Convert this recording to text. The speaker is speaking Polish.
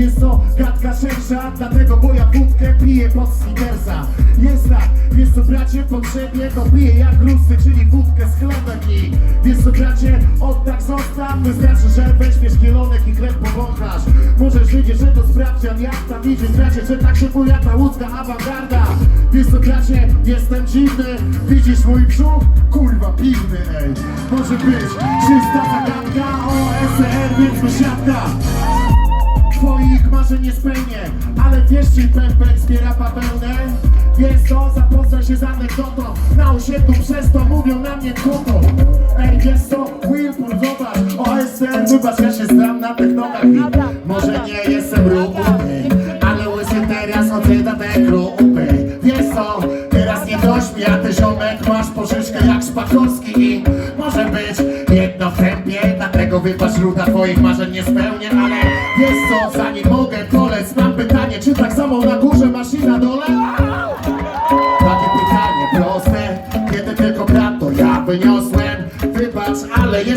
Wiesz co, gadka szersza, dlatego bo ja wódkę piję pod Snickersa Jest tak, wiesz co bracie, potrzebnie to piję jak rusy, czyli wódkę z chlebem i Wiesz co bracie, od tak zostaw, wystarczy, że weźmiesz kielonek i chleb powąchasz. Możesz wiedzieć, że to sprawdzian, jak tam idzie bracie, że tak się pojawia łódzka awangarda. Wiesz co bracie, jestem dziwny, widzisz mój brzuch? Kurwa piwny, ej. Może być czysta zagadka o SR, więc wysiadka marzeń nie spełnię Ale wiesz czy pępek zbiera bawełnę? Wiesz co, zapoznaj się z anegdotą Na osiedlu przez to mówią na mnie koto Ej wiesz co, Wilford zobacz OSN, wybacz ja się znam na tych nogach i Może nie jestem ruchy Ale łysy teraz odwieda te grupy. Wiesz co, teraz nie dość mi, a ty ziomek masz pożyczkę jak Szpakowski i Może być dlatego wybacz ruda twoich marzeń nie spełnię Ale wiesz co, zanim mogę polec, mam pytanie Czy tak samo na górze masz i na dole? Takie pytanie proste, kiedy tylko brat to ja wyniosłem Wybacz, ale jest